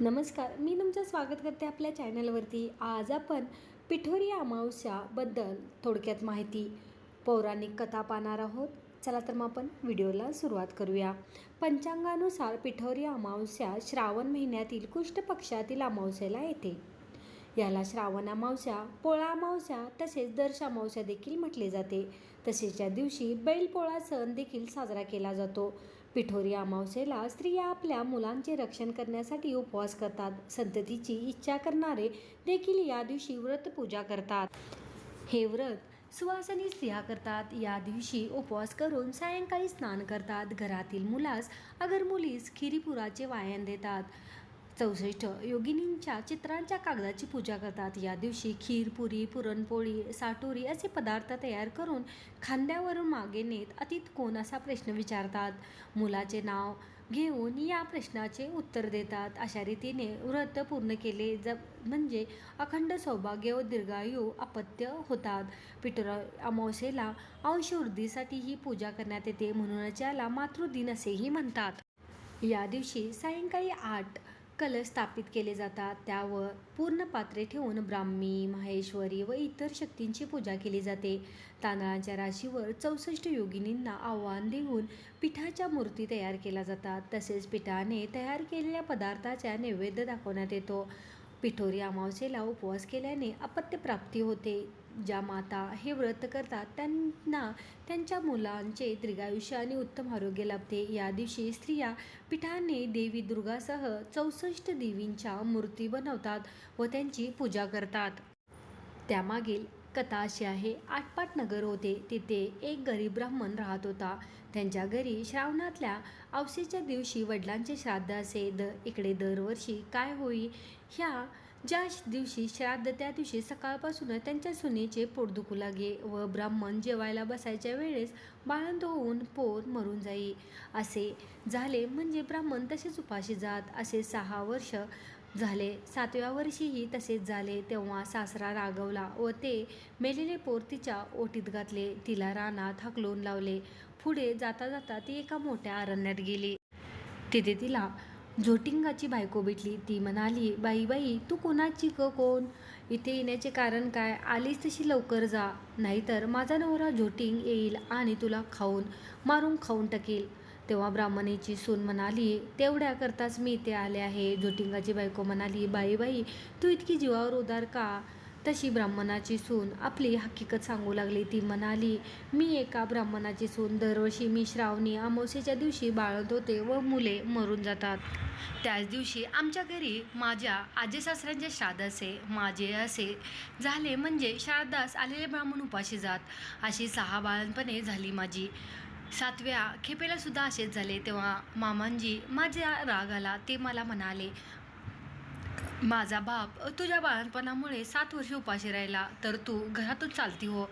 नमस्कार मी तुमचं स्वागत करते आपल्या चॅनलवरती. आज आपण पिठोरी अमावस्याबद्दल थोडक्यात माहिती पौराणिक कथा पाहणार आहोत. चला तर मग आपण व्हिडिओला सुरुवात करूया. पंचांगानुसार पिठोरी अमावस्या श्रावण महिन्यातील कुष्ठ पक्षातील अमावस्याला येते. याला श्रावण अमावस्या पोळा अमावस्या तसेच दर्श अमावस्या देखील म्हटले जाते. तसेच या दिवशी बैलपोळा सण देखील साजरा केला जातो. पिठोरी अमावस्येला स्त्रिया आपल्या मुलांचे रक्षण करण्यासाठी उपवास करतात. संततीची इच्छा करणारे देखील या दिवशी व्रत पूजा करतात. हे व्रत सुवासनी स्त्रिया करतात. या दिवशी उपवास करून सायंकाळी स्नान करतात. घरातील मुलास अगर मुलीस खिरीपुराचे वायन देतात. चौसष्ट. योगिनींच्या चित्रांच्या कागदाची पूजा करतात. या दिवशी खीर पुरी पुरणपोळी साटोरी असे पदार्थ तयार करून खांद्यावरून मागे नेत अतीत कोण असा प्रश्न विचारतात. मुलाचे नाव घेऊन या प्रश्नाचे उत्तर देतात. अशा रीतीने व्रत पूर्ण केले ज म्हणजे अखंड सौभाग्य व दीर्घायू अपत्य होतात. पिटर अमावस्येला अंशवृद्धीसाठी ही पूजा करण्यात येते म्हणूनच याला मातृदिन असेही म्हणतात. या दिवशी सायंकाळी आठ कलश स्थापित केले जातात. त्यावर पूर्ण पात्रे ठेवून ब्राह्मी माहेश्वरी व इतर शक्तींची पूजा केली जाते. तांदळाच्या राशीवर चौसष्ट योगिनींना आव्हान देऊन पिठाच्या मूर्ती तयार केल्या जातात. तसेच पिठाने तयार केलेल्या पदार्थाचा नैवेद्य दाखवण्यात येतो. पिठोरी अमावस्येला उपवास केल्याने अपत्यप्राप्ती होते. ज्या माता हे व्रत करतात त्यांना त्यांच्या मुलांचे दीर्घायुष्य आणि उत्तम आरोग्य लाभते. या दिवशी स्त्रिया पिठाने देवी दुर्गासह चौसष्ट देवींच्या मूर्ती बनवतात व त्यांची पूजा करतात. त्यामागील कथा अशी आहे आटपाट नगर होते तिथे एक गरीब ब्राह्मण राहत होता. त्यांच्या घरी श्रावणातल्या अवसेच्या दिवशी वडिलांचे श्राद्ध असे द इकडे दरवर्षी काय होई ह्या ज्या दिवशी श्राद्ध त्या दिवशी सकाळपासून त्यांच्या सुनेचे पोट दुखू लागे व ब्राह्मण जेवायला बसायच्या वेळेस बाळंत होऊन पोर मरून जाई. असे झाले म्हणजे ब्राह्मण तसेच उपाशी जात. असे सहा वर्ष झाले. सातव्या वर्षीही तसेच झाले. तेव्हा सासरा रागवला व ते मेलेले पोर तिच्या ओटीत घातले. तिला रानात हकलून लावले. पुढे जाता जाता ती एका मोठ्या अरण्यात गेली. तिथे तिला झोटिंगाची बायको भेटली ती म्हणाली बाई बाई तू कोणाची ग कोण? इथे येण्याचे कारण काय? आलीस तशी लवकर जा. नाहीतर माझा नवरा झोटिंग येईल आणि तुला खाऊन मारून खाऊन टकेल. तेव्हा ब्राह्मणीची सून म्हणाली तेवढ्या करताच मी इथे आले आहे. झोटिंगाची बायको म्हणाली बाई बाई तू इतकी जीवावर उदार का? तशी ब्राह्मणाची सून आपली हकीकत सांगू लागली. ती म्हणाली मी एका ब्राह्मणाची सून दरवर्षी मी श्रावणी अमावस्येच्या दिवशी बाळत होते व मुले मरून जातात. त्याच दिवशी आमच्या घरी माझ्या आजी सासऱ्यांचे श्राद्ध असे माझे असे झाले म्हणजे श्राद्धास आलेले ब्राह्मण उपाशी जात. अशी सहा बाळणपणे झाली माझी. सातव्या खेपेला सुद्धा असेच झाले. तेव्हा मामांजी माझ्या राग आला ते मला म्हणाले माझा बाप तुझ्या बाळणपणामुळे सात वर्ष उपाशी राहिला तर तू घरातून चालती हो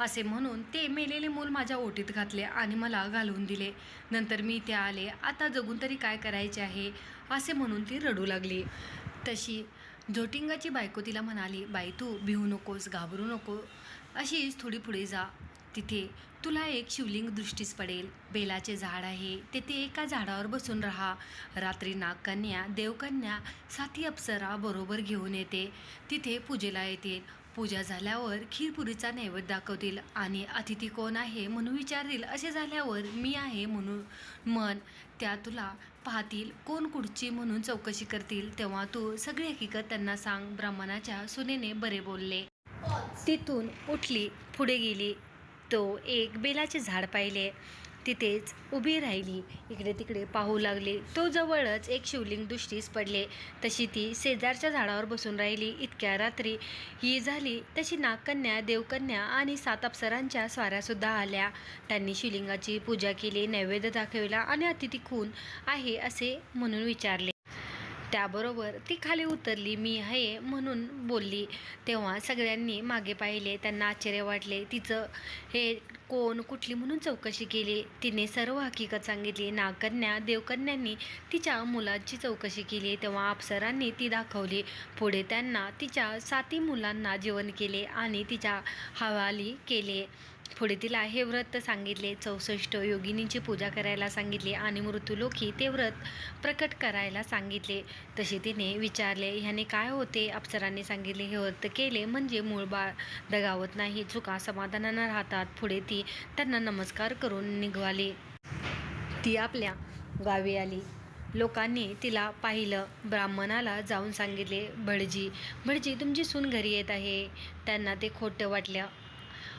असे म्हणून ते मेलेले मूल माझ्या ओटीत घातले आणि मला घालवून दिले. नंतर मी इथे आले आता जगून तरी काय करायचे आहे असे म्हणून ती रडू लागली. तशी झोटिंगाची बायको तिला म्हणाली बाई तू भिवू नकोस घाबरू नको अशीच थोडी पुढे जा. तिथे तुला एक शिवलिंग दृष्टीस पडेल. बेलाचे झाड आहे. तेथे एका झाडावर बसून राहा. रात्री नागकन्या देवकन्या साथी अप्सरा बरोबर घेऊन येते. तिथे पूजेला येतील पूजा झाल्यावर खीरपुरीचा नैवेद्य दाखवतील. आणि अतिथी कोण आहे म्हणून विचारतील. असे झाल्यावर मी आहे म्हणून मन. त्या तुला पाहतील. कोण कुठची म्हणून चौकशी करतील. तेव्हा तू सगळी हकीकत त्यांना सांग. ब्राह्मणाच्या सुनेने बरे बोलले. तिथून उठली. पुढे गेली. तो एक बेलाचे झाड पाहिले. तिथेच उभी राहिली. इकडे तिकडे पाहू लागली. तो जवळच एक शिवलिंग दृष्टीस पडले. तशी ती शेजारच्या झाडावर बसून राहिली. इतक्या रात्री ही झाली तशी नागकन्या देवकन्या आणि सात अप्सरांच्या स्वाऱ्यासुद्धा आल्या. त्यांनी शिवलिंगाची पूजा केली नैवेद्य दाखविला आणि अतिथी खून आहे असे म्हणून विचारले. त्याबरोबर ती खाली उतरली मी आहे म्हणून बोलली. तेव्हा सगळ्यांनी मागे पाहिले त्यांना आश्चर्य वाटले. तिचं हे कोण कुठली म्हणून चौकशी केली? तिने सर्व हकीकत सांगितली. नागकन्या देवकन्यांनी तिच्या मुलाची चौकशी केली. तेव्हा अप्सरांनी ती दाखवली. पुढे त्यांना तिच्या साती मुलांना जेवण केले आणि तिच्या हवाली केले. पुढे तिला हे व्रत सांगितले. चौसष्ट योगिनींची पूजा करायला सांगितली आणि मृत्यूलोकी ते व्रत प्रकट करायला सांगितले. तसे तिने विचारले ह्याने काय होते? अप्सरांनी सांगितले हे व्रत केले म्हणजे मूळ बाळ दगावत नाही चुका समाधानानं राहतात. पुढे ती त्यांना नमस्कार करून निघाली. ती आपल्या गावी आली. लोकांनी तिला पाहिलं. ब्राह्मणाला जाऊन सांगितले भटजी भटजी तुमची सून घरी येत आहे. त्यांना ते खोटं वाटलं.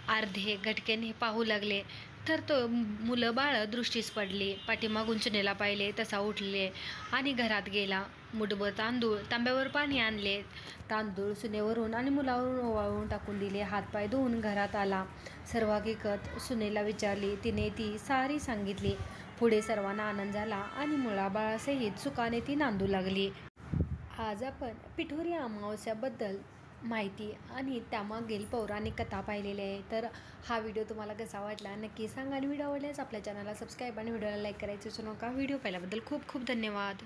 अर्धे घटकेने पाहू लागले. तर तो मुलं बाळ दृष्टीस पडली. पाठीमागून चुनेला पाहिले तसा उठले आणि घरात गेला. मुठभर तांदूळ तांब्यावर पाणी आणले. तांदूळ सुनेवरून आणि मुलावरून ओवाळून टाकून दिले. हातपाय धुवून घरात आला. सर्व हकीकत सुनेला विचारली. तिने ती सारी सांगितली. पुढे सर्वांना आनंद झाला आणि मुळाबाळासहित सुखाने ती नांदू लागली. आज आपण पिठोरी अमावस्याबद्दल माहिती आणि त्यामागील पौराणिक कथा पाहिलेली आहे. तर हा व्हिडिओ तुम्हाला कसा वाटला नक्की सांगा आणि व्हिडिओ आवडल्यास आपल्या चॅनलला सबस्क्राईब आणि व्हिडिओला लाईक करायचं विसरू नका. व्हिडिओ पाहिल्याबद्दल खूप खूप धन्यवाद.